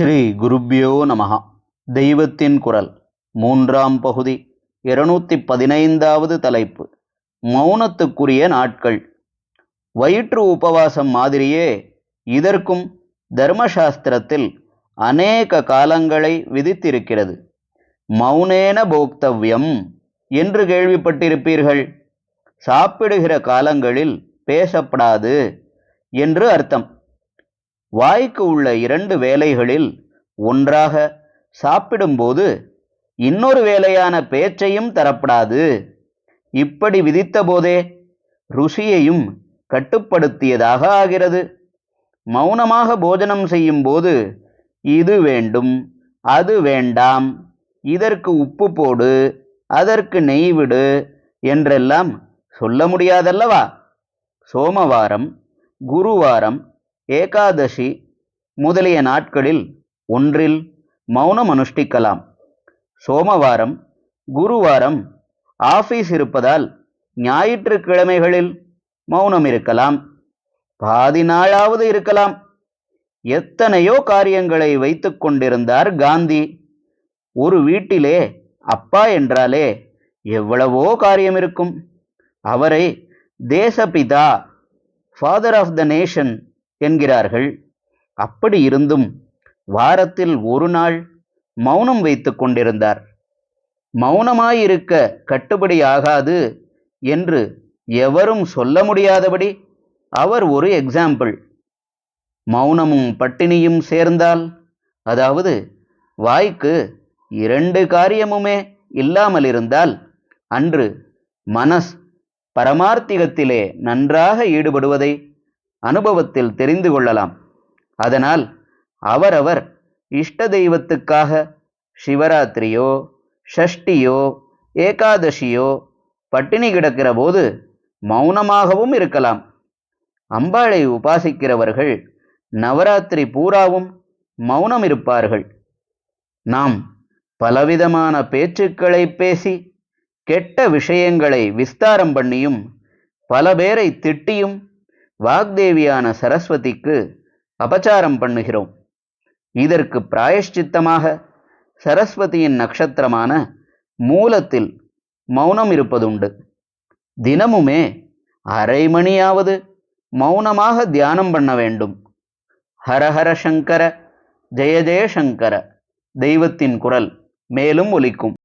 ஸ்ரீ குருப்யோ நமகா தெய்வத்தின் குரல் மூன்றாம் பகுதி இருநூத்தி பதினைந்தாவது தலைப்பு. மௌனத்துக்குரிய நாட்கள். வயிற்று உபவாசம் மாதிரியே இதற்கும் தர்மசாஸ்திரத்தில் அநேக காலங்களை விதித்திருக்கிறது. மௌனேன போக்தவ்யம் என்று கேள்விப்பட்டிருப்பீர்கள். சாப்பிடுகிற காலங்களில் பேசப்படாது என்று அர்த்தம். வாய்க்கு உள்ள இரண்டு வேலைகளில் ஒன்றாக சாப்பிடும்போது இன்னொரு வேலையான பேச்சையும் தரப்படாது. இப்படி விதித்தபோதே ருசியையும் கட்டுப்படுத்தியதாக ஆகிறது. மௌனமாக போஜனம் செய்யும்போது இது வேண்டும் அது வேண்டாம் இதற்கு உப்பு போடு அதற்கு நெய் விடு என்றெல்லாம் சொல்ல முடியாதல்லவா? சோமவாரம் குருவாரம் ஏகாதசி முதலிய நாட்களில் ஒன்றில் மௌனம் அனுஷ்டிக்கலாம். சோமவாரம் குருவாரம் ஆபீஸ் இருப்பதால் ஞாயிற்றுக்கிழமைகளில் மௌனம் இருக்கலாம். பாதி நாளாவது இருக்கலாம். எத்தனையோ காரியங்களை வைத்து கொண்டிருந்தார் காந்தி. ஒரு வீட்டிலே அப்பா என்றாலே எவ்வளவோ காரியம் இருக்கும். அவரை தேசபிதா ஃபாதர் ஆஃப் த நேஷன் என்கிறார்கள். அப்படி இருந்தும் வாரத்தில் ஒரு நாள் மௌனம் வைத்து கொண்டிருந்தார். மௌனமாயிருக்க கட்டுப்படி ஆகாது என்று எவரும் சொல்ல முடியாதபடி அவர் ஒரு எக்ஸாம்பிள் மௌனமும் பட்டினியும் சேர்ந்தால் அதாவது வாய்க்கு இரண்டு காரியமுமே இல்லாமல் இருந்தால் அன்று மனஸ் பரமார்த்திகத்திலே நன்றாக ஈடுபடுவதை அனுபவத்தில் தெரிந்து கொள்ளலாம். அதனால் அவரவர் இஷ்ட தெய்வத்துக்காக சிவராத்திரியோ ஷஷ்டியோ ஏகாதசியோ பட்டினி கிடக்கிற போது மௌனமாகவும் இருக்கலாம். அம்பாளை உபாசிக்கிறவர்கள் நவராத்திரி பூராவும் மௌனம் இருப்பார்கள். நாம் பலவிதமான பேச்சுக்களை பேசி கெட்ட விஷயங்களை விஸ்தாரம் பண்ணியும் பல பேரை திட்டியும் வாக்தேவியான சரஸ்வதிக்கு அபச்சாரம் பண்ணுகிறோம். இதற்கு பிராயஷ்சித்தமாக சரஸ்வதியின் நட்சத்திரமான மூலத்தில் மௌனம் இருப்பதுண்டு. தினமுமே அரை மணியாவது மௌனமாக தியானம் பண்ண வேண்டும். ஹரஹர சங்கர ஜெய ஜெய சங்கர தெய்வத்தின் குரல் மேலும் ஒலிக்கும்.